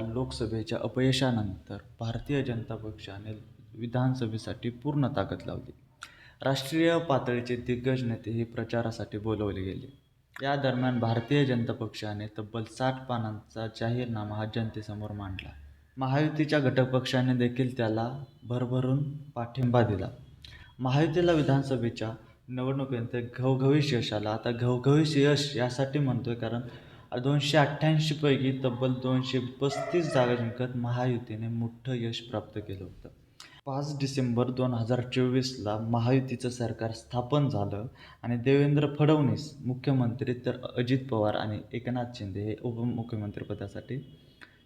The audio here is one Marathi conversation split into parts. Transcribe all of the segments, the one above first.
लोकसभेच्या अपयशानंतर भारतीय जनता पक्षाने विधानसभेसाठी पूर्ण ताकद लावली. राष्ट्रीय पातळीचे दिग्गज नेतेही प्रचारासाठी बोलवले गेले. या दरम्यान भारतीय जनता पक्षाने तब्बल साठ पानांचा जाहीरनामा हा जनतेसमोर मांडला. महायुतीच्या घटक पक्षाने देखील त्याला भरभरून पाठिंबा दिला. महायुतीला विधानसभेच्या निवडणुकीनंतर घवघवीत यश आला आता घवघवीत यश यासाठी म्हणतोय कारण दोनशे अठ्ठ्याऐंशीपैकी तब्बल दोनशे पस्तीस जागा जिंकत महायुतीने मोठं यश प्राप्त केलं होतं. पाच डिसेंबर दोन हजार चोवीसला महायुतीचं सरकार स्थापन झालं आणि देवेंद्र फडणवीस मुख्यमंत्री तर अजित पवार आणि एकनाथ शिंदे हे उपमुख्यमंत्रीपदासाठी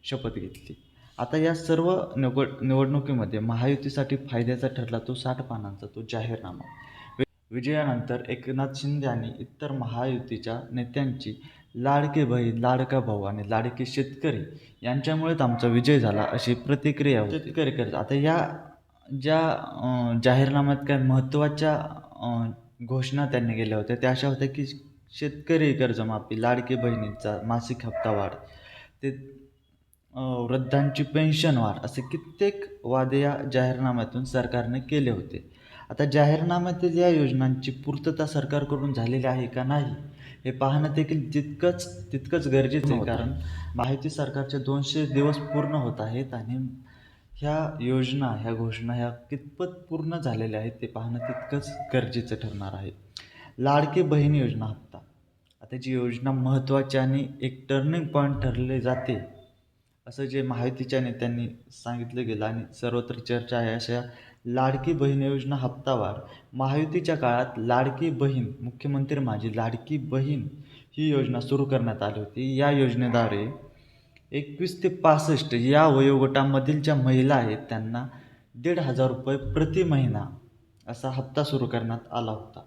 शपथ घेतली. आता या सर्व निवड निवडणुकीमध्ये महायुतीसाठी फायद्याचा ठरला तो साठ पानांचा तो जाहीरनामा. विजयानंतर एकनाथ शिंदे आणि इतर महायुतीच्या नेत्यांची लाडके बहीण लाडका भाऊ आणि लाडके शेतकरी यांच्यामुळेच आमचा विजय झाला अशी प्रतिक्रिया होती. शेतकरी करत आता या ज्या जाहीरनाम्यात काय महत्त्वाच्या घोषणा त्यांनी केल्या होत्या त्या अशा होत्या की शेतकरी कर्जमाफी लाडकी बहिणींचा मासिक हप्ता वाढ ते वृद्धांची पेन्शन वाढ असे कित्येक वादे या जाहीरनाम्यातून सरकारने केले होते. आता जाहीरनाम्यातील या योजनांची पूर्तता सरकारकडून झालेली आहे का नाही? हे पाहणं देखील तितकंच तितकंच गरजेचं आहे. कारण माहिती सरकारचे दोनशे दिवस पूर्ण होत आहेत आणि ह्या योजना ह्या घोषणा ह्या कितपत पूर्ण झालेल्या आहेत ते पाहणं तितकंच गरजेचं ठरणार आहे. लाडकी बहीण योजना हप्ता. आता जी योजना महत्त्वाची आणि एक टर्निंग पॉईंट ठरले जाते असं जे माहितीच्या नेत्यांनी सांगितलं गेलं आणि सर्वत्र चर्चा आहे अशा लाडकी बहीण योजना हप्तावार. महायुतीच्या काळात लाडकी बहीण मुख्यमंत्री माझी लाडकी बहीण ही योजना सुरू करण्यात आली होती. या योजनेद्वारे एकवीस ते पासष्ट या वयोगटामधील ज्या महिला आहेत त्यांना दीड हजार रुपये प्रति महिना असा हप्ता सुरू करण्यात आला होता.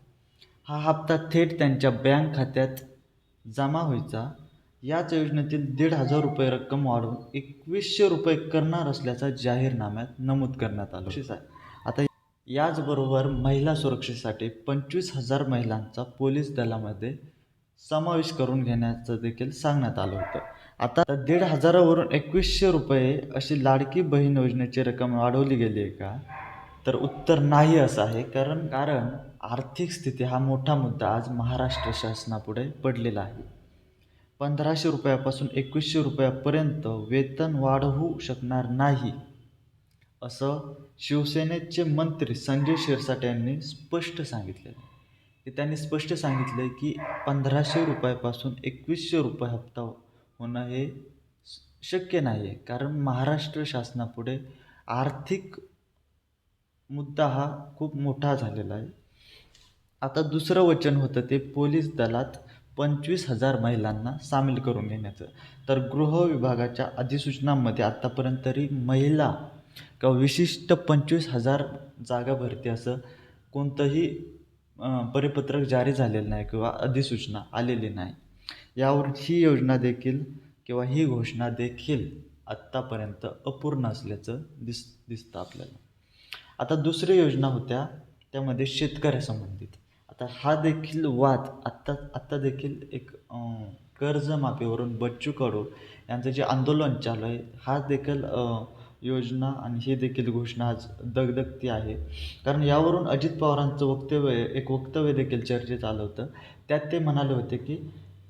हा हप्ता थेट त्यांच्या बँक खात्यात जमा व्हायचा. याच योजनेतील दीड हजार रुपये रक्कम वाढवून एकवीसशे रुपये करणार असल्याचा जाहीरनाम्यात नमूद करण्यात आलं आहे याचबरोबर महिला सुरक्षेसाठी पंचवीस हजार महिलांचा पोलीस दलामध्ये समावेश करून घेण्याचं देखील सांगण्यात आलं होतं. आता दीड हजारावरून एकवीसशे रुपये अशी लाडकी बहीण योजनेची रक्कम वाढवली गेली आहे का? तर उत्तर नाही असं आहे कारण कारण आर्थिक स्थिती हा मोठा मुद्दा आज महाराष्ट्र शासनापुढे पडलेला आहे. पंधराशे रुपयापासून एकवीसशे रुपयापर्यंत वेतन वाढवू शकणार नाही. असं शिवसेनेचे मंत्री संजय शिरसाट यांनी स्पष्ट सांगितलेलं आहे. की त्यांनी स्पष्ट सांगितलं की पंधराशे रुपयापासून एकवीसशे रुपये हप्ता होणं हे शक्य नाही आहे कारण महाराष्ट्र शासनापुढे आर्थिक मुद्दा हा खूप मोठा झालेला आहे. आता दुसरं वचन होतं ते पोलीस दलात पंचवीस हजार महिलांना सामील करून घेण्याचं. तर गृह विभागाच्या अधिसूचनांमध्ये आत्तापर्यंत तरी महिला किंवा विशिष्ट पंचवीस हजार जागा भरती असं कोणतंही परिपत्रक जारी झालेलं नाही किंवा अधिसूचना आलेली नाही. यावर ही योजना देखील किंवा ही घोषणा देखील आत्तापर्यंत अपूर्ण असल्याचं दिस दिसतं आपल्याला. आता दुसरी योजना होत्या त्यामध्ये शेतकऱ्यासंबंधित. आता हा देखील वाद आत्ता आत्ता देखील एक कर्जमाफीवरून बच्चू कडू यांचं जे आंदोलन चालू आहे हा देखील योजना आणि ही देखील घोषणा आज दगदगती आहे. कारण यावरून अजित पवारांचं वक्तव्य एक वक्तव्य देखील चर्चेत आलं होतं. त्यात ते म्हणाले होते की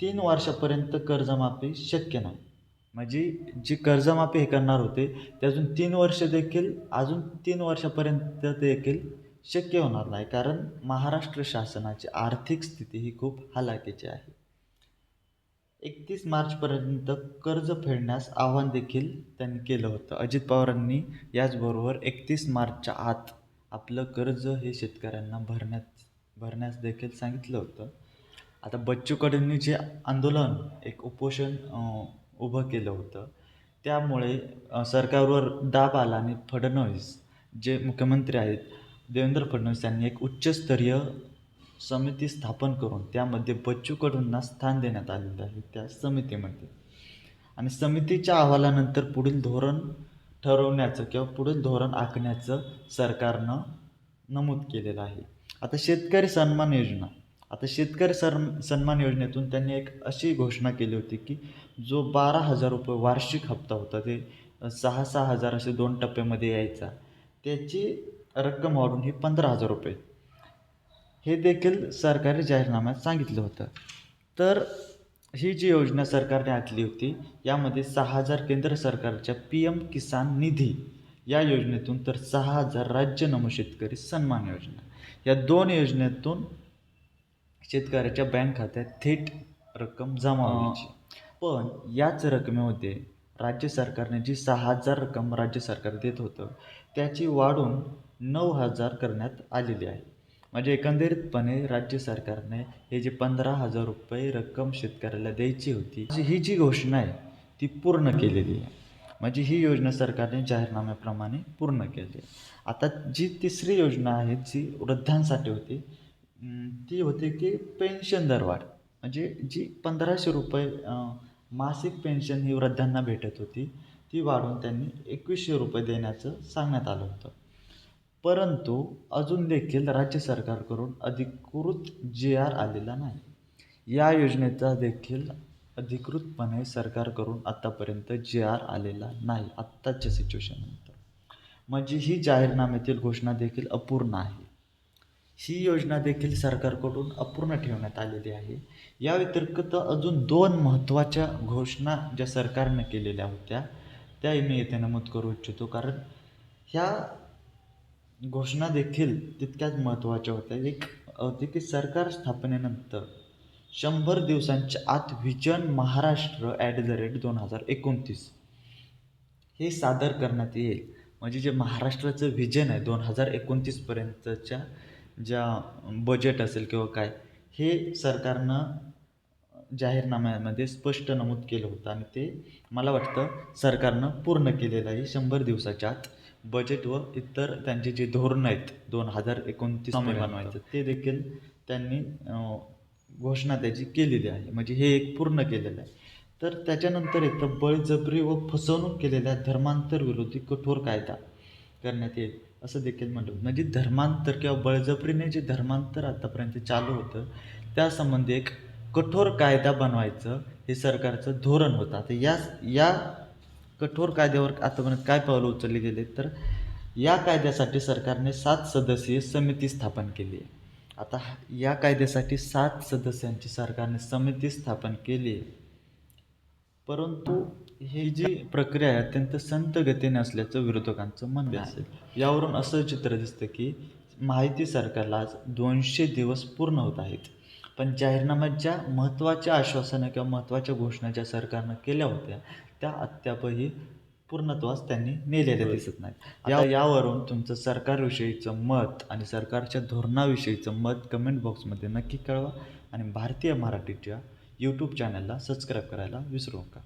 तीन वर्षापर्यंत कर्जमाफी शक्य नाही. म्हणजे जी कर्जमाफी हे करणार होते ते अजून तीन वर्ष देखील अजून तीन वर्षापर्यंत देखील शक्य होणार नाही. कारण महाराष्ट्र शासनाची आर्थिक स्थिती ही खूप हलाखीची आहे. एकतीस मार्चपर्यंत कर्ज फेडण्यास आव्हान देखील त्यांनी केलं होतं. अजित पवारांनी याचबरोबर एकतीस मार्चच्या आत आपलं कर्ज हे शेतकऱ्यांना भरण्यात भरण्यास देखील सांगितलं होतं. आता बच्चू कडूंनी जे आंदोलन एक उपोषण उभं केलं होतं त्यामुळे सरकारवर दाब आला आणि फडणवीस जे मुख्यमंत्री आहेत देवेंद्र फडणवीस यांनी एक उच्चस्तरीय समिती स्थापन करून त्यामध्ये बच्चू कडूंना स्थान देण्यात आलेलं आहे. त्या समितीमध्ये आणि समितीच्या अहवालानंतर पुढील धोरण ठरवण्याचं किंवा पुढील धोरण आखण्याचं सरकारनं नमूद केलेलं आहे. आता शेतकरी सन्मान योजना. आता शेतकरी सर सन्मान योजनेतून त्यांनी एक अशी घोषणा केली होती की जो बारा हजार रुपये वार्षिक हप्ता होता ते सहा सहा हजार असे दोन टप्प्यामध्ये यायचा. त्याची रक्कम वाढून ही पंधरा हजार रुपये हे देखील सरकारी जाहीरनाम्यात सांगितलं होतं. तर ही जी योजना सरकारने आखली होती यामध्ये सहा हजार केंद्र सरकारच्या पी एम किसान निधी या योजनेतून तर सहा हजार राज्य नमो शेतकरी सन्मान योजना. या दोन योजनेतून शेतकऱ्याच्या बँक खात्यात थेट रक्कम जमा व्हायची. पण याच रकमेमध्ये राज्य सरकारने जी सहा हजार रक्कम राज्य सरकार देत होतं त्याची वाढून नऊ हजार करण्यात आलेली आहे. म्हणजे एकंदरीतपणे राज्य सरकारने हे जे पंधरा हजार रुपये रक्कम शेतकऱ्याला द्यायची होती जी- ही जी घोषणा आहे ती पूर्ण केलेली आहे. म्हणजे ही योजना सरकारने जाहीरनाम्याप्रमाणे पूर्ण केली आहे. आता जी तिसरी योजना आहे जी वृद्धांसाठी होती ती होती की पेन्शन दरवाढ म्हणजे जी पंधराशे रुपये मासिक पेन्शन ही वृद्धांना भेटत होती ती वाढवून त्यांनी एकवीसशे रुपये देण्याचं सांगण्यात आलं होतं. परंतु अजून देखील राज्य सरकारकडून अधिकृत जे आर आलेला नाही. या योजनेचा देखील अधिकृतपणे सरकारकडून आत्तापर्यंत जे आर आलेला नाही आत्ताच्या सिच्युएशननंतर. म्हणजे ही जाहीरनाम्यातील घोषणा देखील अपूर्ण आहे. ही योजना देखील सरकारकडून अपूर्ण ठेवण्यात आलेली आहे. या व्यतिरिक्त अजून दोन महत्त्वाच्या घोषणा ज्या सरकारनं केलेल्या होत्या त्याही मी येथे नमूद करू इच्छितो. कारण ह्या घोषणा देखील तितक्याच महत्त्वाच्या होत्या. एक होती की सरकार स्थापनेनंतर शंभर दिवसांच्या आत vision Maharashtra at the rate दोन हजार एकोणतीस हे सादर करण्यात येईल. म्हणजे जे महाराष्ट्राचं व्हिजन आहे दोन हजार एकोणतीसपर्यंतच्या ज्या बजेट असेल किंवा काय हे सरकारनं जाहीरनाम्यामध्ये स्पष्ट नमूद केलं होतं आणि ते मला वाटतं सरकारनं पूर्ण केलेलं आहे शंभर दिवसाच्या आत. बजेट व इतर त्यांचे जे धोरणं आहेत दोन हजार एकोणतीस बनवायचं ते देखील त्यांनी घोषणा त्याची केलेली आहे. म्हणजे हे एक पूर्ण केलेलं आहे. तर त्याच्यानंतर येतं बळजबरी व फसवणूक केलेल्या धर्मांतर विरोधी कठोर कायदा करण्यात येईल असं देखील म्हटलं. होतं. म्हणजे धर्मांतर किंवा बळजबरीने जे धर्मांतर आतापर्यंत चालू होतं त्यासंबंधी एक कठोर कायदा बनवायचं हे सरकारचं धोरण होतं. आता या या कठोर कायद्यावर आतापर्यंत काय पावलं उचलली गेले तर या कायद्यासाठी सरकारने सात सदस्यीय समिती स्थापन केली आहे. आता या कायद्यासाठी सात सदस्यांची सरकारने समिती स्थापन केली आहे. परंतु ही जी प्रक्रिया आहे अत्यंत संत गतीने असल्याचं विरोधकांचं म्हणणं असेल यावरून असं चित्र दिसतं की माहिती सरकारला आज दोनशे दिवस पूर्ण होत आहेत. पण जाहीरनाम्यात ज्या महत्त्वाच्या आश्वासनं किंवा महत्त्वाच्या घोषणा ज्या सरकारनं केल्या होत्या त्या अद्यापही पूर्णत्वास त्यांनी नेलेल्या दिसत नाहीत. या यावरून तुमचं सरकारविषयीचं मत आणि सरकारच्या धोरणाविषयीचं मत कमेंट बॉक्समध्ये नक्की कळवा आणि भारतीय मराठीच्या यूट्यूब चॅनलला सबस्क्राईब करायला विसरू नका.